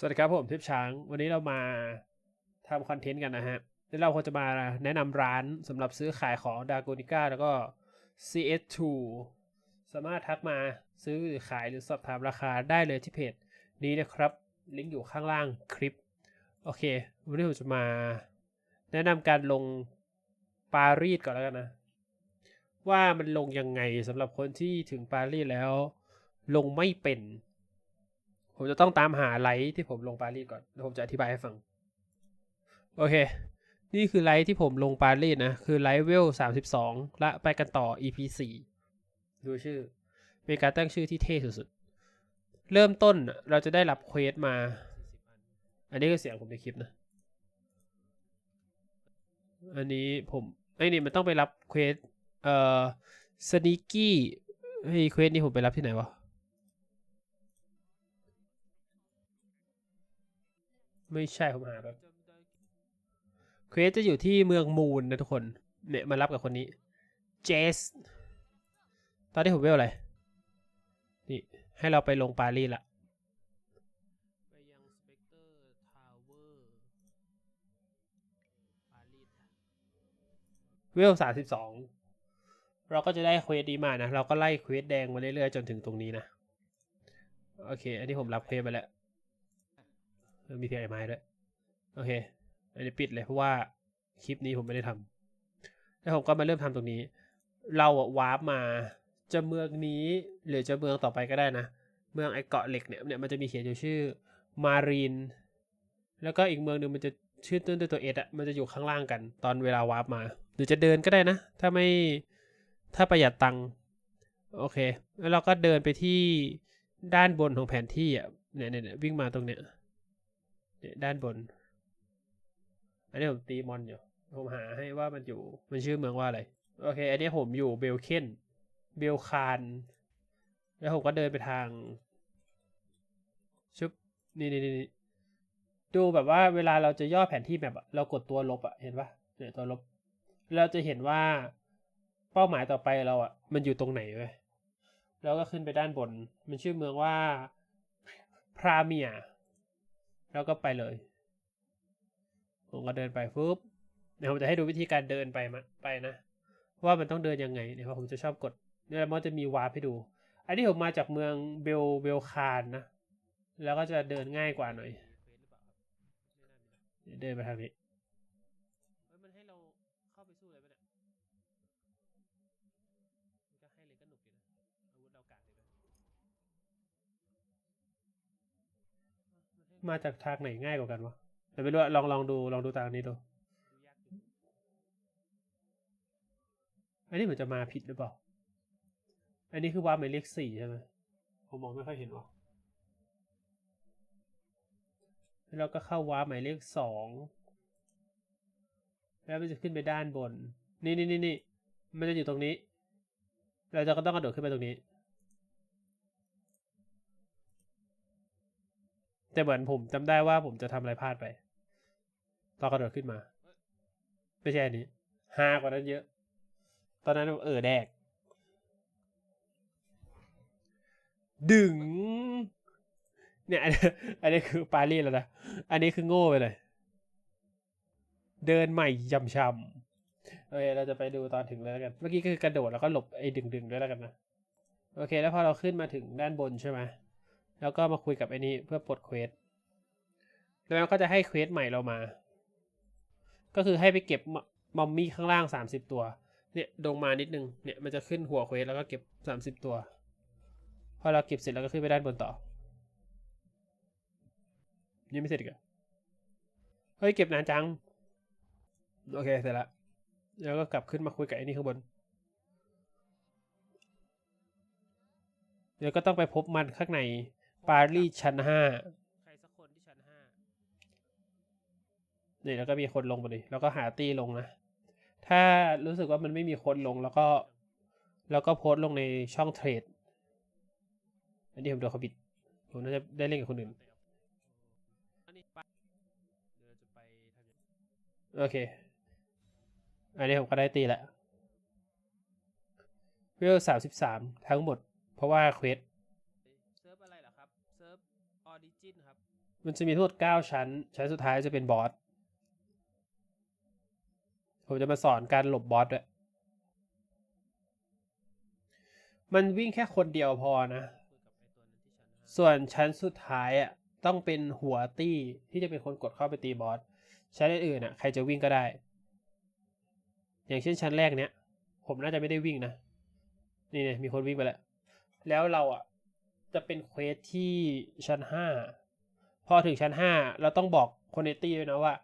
สวัสดีครับผมทิพช้าง วันนี้เรามาทำคอนเทนต์กันนะฮะแล้วเราควรจะมาแนะนำร้านสำหรับซื้อขายของดา g o นิก้าแล้วก็ CS2 สามารถทักมาซื้อหรือขายหรือสอบถามราคาได้เลยที่เพจนี้นะครับ ลิงก์อยู่ข้างล่างคลิป โอเค วันนี้ผมจะมาแนะนำการลงปารีสก่อนแล้วกันนะ ว่ามันลงยังไงสำหรับคนที่ถึงปารีสแล้ว ลงไม่เป็น ผมจะต้องตามหาไลท์ที่ผมลงปารีสก่อนแล้วผมจะอธิบายให้ฟัง โอเค นี่คือไลท์ที่ผมลงปารีสนะ คือไลท์เวลสามสิบสองและไปกันต่อ EP สี่ดูชื่อ เป็นการตั้งชื่อที่เท่สุดๆ เริ่มต้นเราจะได้รับเควสมา อันนี้คือเสียงผมในคลิปนะ อันนี้ผมไอ้นี่มันต้องไปรับเควส เอ่อสนิกี้เฮ้ยเควสนี้ผมไปรับที่ไหนวะ ไม่ใช่ผมหาแบบเควสจะอยู่ที่เมืองมูนนะทุกคนเนี่ยมารับกับคนนี้เจสตอนนี้ผมเวลอะไร นี่ให้เราไปลงปารีสละไปยังสเปกเตอร์ทาวเวอร์ปารีสเวลสามสิบสองเราก็จะได้เควสดีมานะ เราก็ไล่เควสแดงมาเรื่อยๆ จนถึงตรงนี้นะ โอเค อันนี้ผมรับเควสไปแล้ว มีเสียงไอ้ไม้ด้วย โอเค อันนี้ปิดเลยเพราะว่าคลิปนี้ผมไม่ได้ทำแล้วผมก็มาเริ่มทำตรงนี้ เราอะวาร์ปมาจะเมืองนี้หรือจะเมืองต่อไปก็ได้นะ เมืองไอเกาะเหล็กเนี่ยเนี่ยมันจะมีเขียนอยู่ชื่อมารีน แล้วก็อีกเมืองหนึ่งมันจะชื่อต้นด้วยตัวเอสอะมันจะอยู่ข้างล่างกัน ตอนเวลาวาร์ปมา หรือจะเดินก็ได้นะ ถ้าไม่ถ้าประหยัดตังค์โอเค แล้วเราก็เดินไปที่ด้านบนของแผนที่อะเนี่ยเนี่ยเนี่ยวิ่งมาตรงเนี้ย เนี่ยด้านบน อันนี้ผมตีมอนอยู่ผมหาให้ว่ามันอยู่ มันชื่อเมืองว่าอะไร โอเค อันนี้ผมอยู่เบลเคนเบลคาน แล้วผมก็เดินไปทาง ชุบ นี่นี่นี่ดูแบบว่าเวลาเราจะย่อแผนที่แบบเรากดตัวลบอะเห็นปะเนี่ยตัวลบ เราจะเห็นว่าเป้าหมายต่อไปเราอะมันอยู่ตรงไหนเว้ยแล้วก็ขึ้นไปด้านบน มันชื่อเมืองว่าพราเมีย แล้วก็ไปเลยผมก็เดินไปปุ๊บเดี๋ยวผมจะให้ดูวิธีการเดินไปมาไปนะ ว่ามันต้องเดินยังไงเนี่ยเพราะผมจะชอบกดเนี่ยมันจะมีวาร์ปให้ดู อันนี้ผมมาจากเมืองเบลเบลคานนะ แล้วก็จะเดินง่ายกว่าหน่อย เดินไปทางนี้ให้เราเข้าไปสู้เลยปะเนี่ยก็ให้เลยก็หนุกอยู่นะ อาวุธเรากาดเลย มาจากทางไหนง่ายกว่ากันวะแต่ไม่รู้อะลองลองดูลองดูตามนี้ดูอันนี้เหมือนจะมาผิดหรือเปล่า อันนี้คือว่าหมายเลขสี่ใช่ไหมผมมองไม่ค่อยเห็นวะแล้วเราก็เข้าวาร์ปหมายเลขสองแล้วมันจะขึ้นไปด้านบน นี่นี่นี่นี่มันจะอยู่ตรงนี้ เราจะก็ต้องกระโดดขึ้นไปตรงนี้ แต่เหมือนผมจำได้ว่าผมจะทำอะไรพลาดไปตอนกระโดดขึ้นมา ไม่ใช่อันนี้ฮากว่านั้นเยอะ ตอนนั้นเออแดก ดึง เนี่ย อันนี้คือปารีสแล้วนะ อันนี้คือโง่ไปเลย เดินใหม่ยำชำโอเคเราจะไปดูตอนถึงเลยแล้วกัน เมื่อกี้คือกระโดดแล้วก็หลบไอ้ดึงๆด้วยแล้วกันนะ โอเค แล้วพอเราขึ้นมาถึงด้านบนใช่ไหม แล้วก็มาคุยกับไอ้นี้เพื่อปลดเควสแล้วมันก็จะให้เควสใหม่เรามา ก็คือให้ไปเก็บมอมมี่ข้างล่างสามสิบตัว เนี่ยลงมานิดนึง เนี่ยมันจะขึ้นหัวเควสแล้วก็เก็บสามสิบตัว พอเราเก็บเสร็จแล้วก็ขึ้นไปด้านบนต่อ ยังไม่เสร็จอีกเหรอเฮ้ยเก็บนานจัง โอเคเสร็จละ แล้วก็กลับขึ้นมาคุยกับไอ้นี่ข้างบน เดี๋ยวก็ต้องไปพบมันข้างใน ปารีสชั้นห้าใครสักคนที่ชั้นห้านี่แล้วก็มีคนลงมาดิแล้วก็หาตีลงนะ ถ้ารู้สึกว่ามันไม่มีคนลงแล้วก็ แล้วก็โพสต์ลงในช่องเทรด อันนี้ผมโดนเขาบิด ผมน่าจะได้เล่นกับคนอื่น โอเค อันนี้ผมก็ได้ตีแล้วเวลสามสิบสามทั้งหมด เพราะว่าเควส เซิร์ฟอะไรเหรอครับ เซิร์ฟออริจินครับ มันจะมีทั้งหมดเก้าชั้น ชั้นสุดท้ายจะเป็นบอส ผมจะมาสอนการหลบบอสด้วย มันวิ่งแค่คนเดียวพอนะ ส่วนชั้นสุดท้ายอะต้องเป็นหัวตี้ที่จะเป็นคนกดเข้าไปตีบอส ชั้นอื่นๆอะใครจะวิ่งก็ได้ อย่างเช่นชั้นแรกเนี้ย ผมน่าจะไม่ได้วิ่งนะ นี่เนี่ยมีคนวิ่งไปแล้ว แล้วเราอะจะเป็นเควสที่ชั้นห้า พอถึงชั้นห้าเราต้องบอกคนในตี้ด้วยนะว่า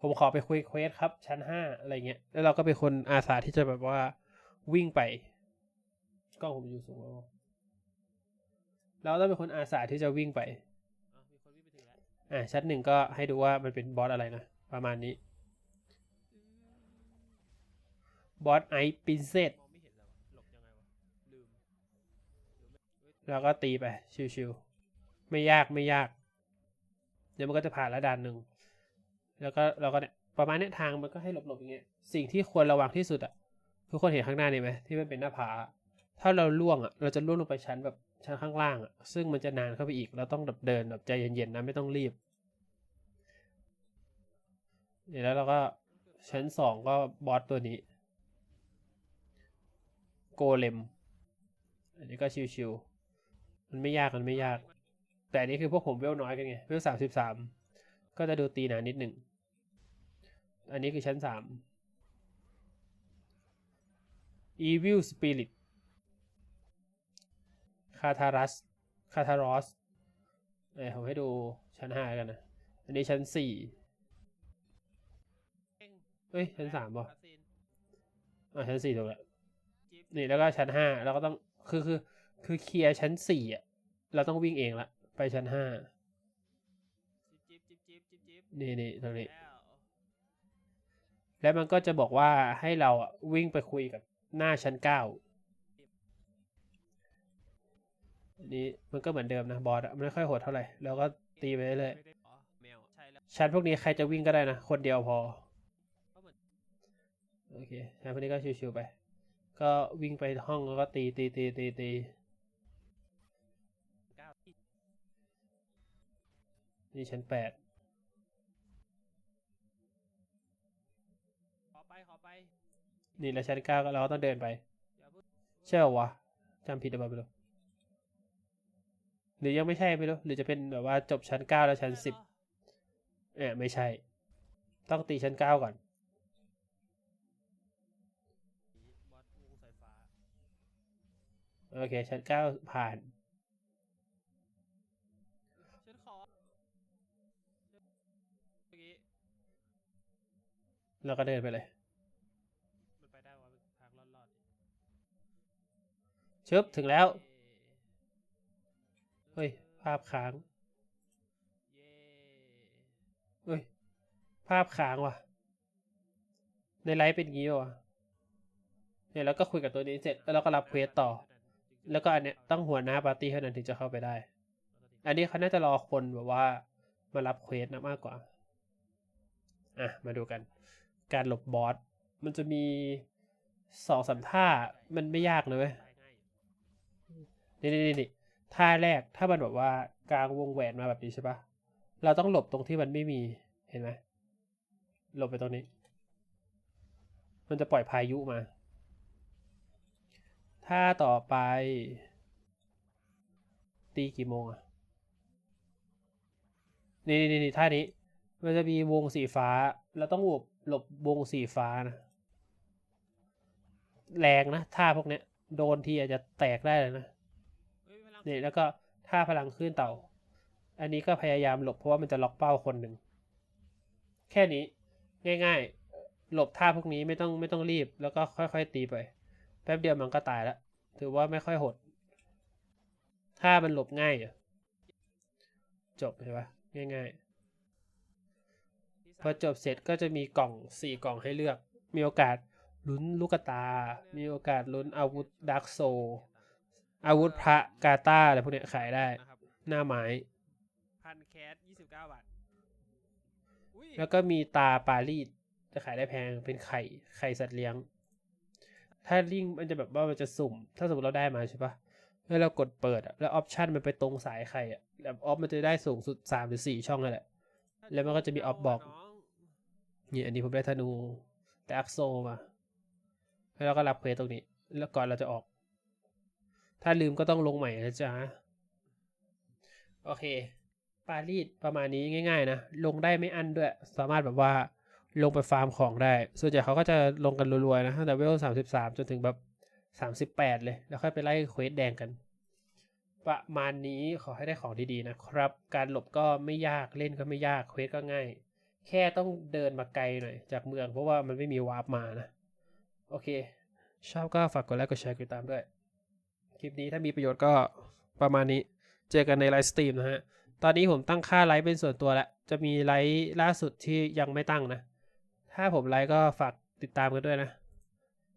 ผมขอไปคุยเควสครับ ชั้นห้าอะไรเงี้ย แล้วเราก็เป็นคนอาสาที่จะแบบว่าวิ่งไปกล้องผมอยู่สูงแล้วเราต้องเป็นคนอาสาที่จะวิ่งไปอ่าชั้นหนึ่งก็ให้ดูว่ามันเป็นบอสอะไรนะ ประมาณนี้บอสไอปินเซตแล้วก็ตีไป ชิวๆ ไม่ยากไม่ยาก ดี๋ยวมันก็จะผ่านละด่านหนึ่ง แล้วก็เราก็เนี่ยประมาณเนี้ยทางมันก็ให้หลบๆอย่างเงี้ย สิ่งที่ควรระวังที่สุดอะทุกคนเห็นข้างหน้านี่ไหมที่มันเป็นหน้าผา ถ้าเราล่วงอะเราจะล่วงลงไปชั้นแบบชั้นข้างล่างอะ ซึ่งมันจะนานเข้าไปอีก เราต้องแบบเดินแบบใจเย็นๆนะไม่ต้องรีบ เดี๋ยวแล้วเราก็ชั้นสองก็บอสตัวนี้ โกเลม อันนี้ก็ชิวๆมันไม่ยากมันไม่ยาก แต่อันนี้คือพวกผมเวลน้อยกันไงเวลสามสิบสามก็จะดูตีหนานิดหนึ่ง อันนี้คือชั้นสาม Evil Spirit คาทารัสคาทารอสเอ้ยผมให้ดูชั้นห้ากันนะ อันนี้ชั้นสี่เฮ้ย ชั้นสามป่ะอ่าชั้นสี่ถูกแล้วนี่แล้วก็ชั้นห้าเราก็ต้องคือคือคือเคลียร์ชั้นสี่อะ เราต้องวิ่งเองละ ไปชั้นห้านี่นี่ตรงนี้ แล้วมันก็จะบอกว่าให้เราอะวิ่งไปคุยกับหน้าชั้นเก้าอันนี้มันก็เหมือนเดิมนะบอสอะมันไม่ค่อยโหดเท่าไหร่ แล้วก็ตีไปเรื่อยๆชั้นพวกนี้ใครจะวิ่งก็ได้นะ คนเดียวพอ โอเคชั้นพวกนี้ก็ชิวๆไป ก็วิ่งไปห้องแล้วก็ตีตีตีตีตี นี่ชั้นแปดขอไปขอไป นี่แล้วชั้นเก้าก็เราก็ต้องเดินไป ใช่เหรอวะจำผิดหรือเปล่าไม่รู้หรือยังไม่ใช่ไม่รู้หรือจะเป็นแบบว่าจบชั้นเก้าแล้วชั้นสิบเออไม่ใช่ ต้องตีชั้นเก้าก่อนบอสวงสายฟ้าโอเคชั้นเก้าผ่านฉัน แล้วก็เดินไปเลยมันไปได้วะมันทางรอดๆดิชึบถึงแล้วเย้เฮ้ย ภาพค้างเย้เฮ้ย ภาพค้างว่ะ ในไลฟ์เป็นอย่างงี้วะเนี่ยแล้วก็คุยกับตัวนี้เสร็จแล้วเราก็รับเควสต่อ แล้วก็อันเนี้ยต้องหัวหน้าปาร์ตี้เท่านั้นถึงจะเข้าไปได้ อันนี้เขาน่าจะรอคนแบบว่ามารับเควสนะมากกว่า อะ มาดูกัน การหลบบอส มันจะมีสองสามท่า มันไม่ยากเลยเว้ยนี่นี่นี่ท่าแรก ถ้ามันแบบว่ากลางวงแหวนมาแบบนี้ใช่ปะเราต้องหลบตรงที่มันไม่มี เห็นไหม หลบไปตรงนี้ มันจะปล่อยพายุมาท่าต่อไป ตีกี่โมงอะนี่นี่นี่นี่ท่านี้ มันจะมีวงสีฟ้า เราต้องหลบ หลบวงสีฟ้านะ แรงนะท่าพวกเนี้ย โดนทีอาจจะแตกได้เลยนะเฮ้ยพลังนี่แล้วก็ท่าพลังขึ้นเต่า อันนี้ก็พยายามหลบเพราะว่ามันจะล็อกเป้าคนหนึ่ง แค่นี้ง่ายๆ หลบท่าพวกนี้ไม่ต้องไม่ต้องรีบ แล้วก็ค่อยๆตีไป แป๊บเดียวมันก็ตายแล้วถือว่าไม่ค่อยโหด ถ้ามันหลบง่ายอะจบใช่ปะง่ายๆ พอจบเสร็จก็จะมีกล่องสี่กล่องให้เลือก มีโอกาสลุ้นลูกตา มีโอกาสลุ้นอาวุธดักโซ อาวุธพระกาตาอะไรพวกเนี้ยขายได้นะครับหน้าไม้พันแคสยี่สิบเก้าบาทอุ้ยแล้วก็มีตาปารีสจะขายได้แพงเป็นไข่ไข่สัตว์เลี้ยง ถ้าลิงมันจะแบบว่ามันจะสุ่ม ถ้าสมมติเราได้มาใช่ปะแล้วเรากดเปิดอะแล้วออปชันมันไปตรงสายใครอะแบบออฟมันจะได้สูงสุดสามหรือสี่ช่องนั่นแหละ แล้วมันก็จะมีออฟบอก นี่อันนี้ผมได้ธนู แต่อักโซมา แล้วเราก็รับเควสตรงนี้ แล้วก่อนเราจะออก ถ้าลืมก็ต้องลงใหม่นะจ๊ะ โอเค ปารีสประมาณนี้ง่ายๆนะ ลงได้ไม่อันด้วย สามารถแบบว่าลงไปฟาร์มของได้ ส่วนใหญ่เขาก็จะลงกันรัวๆนะตั้งแต่เวลสามสิบสามจนถึงแบบสามสิบแปดเลย แล้วค่อยไปไล่เควสแดงกัน ประมาณนี้ขอให้ได้ของดีๆนะครับ การหลบก็ไม่ยาก เล่นก็ไม่ยาก เควสก็ง่าย แค่ต้องเดินมาไกลหน่อยจากเมืองเพราะว่ามันไม่มีวาร์ปมานะ โอเค ชอบก็ฝากกดไลค์กดแชร์กดติดตามด้วย คลิปนี้ถ้ามีประโยชน์ก็ประมาณนี้ เจอกันในไลฟ์สตรีมนะฮะ ตอนนี้ผมตั้งค่าไลฟ์เป็นส่วนตัวแล้ว จะมีไลฟ์ล่าสุดที่ยังไม่ตั้งนะ ถ้าผมไลฟ์ก็ฝากติดตามกันด้วยนะ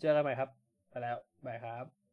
เจอกันใหม่ครับ ไปแล้ว บายครับ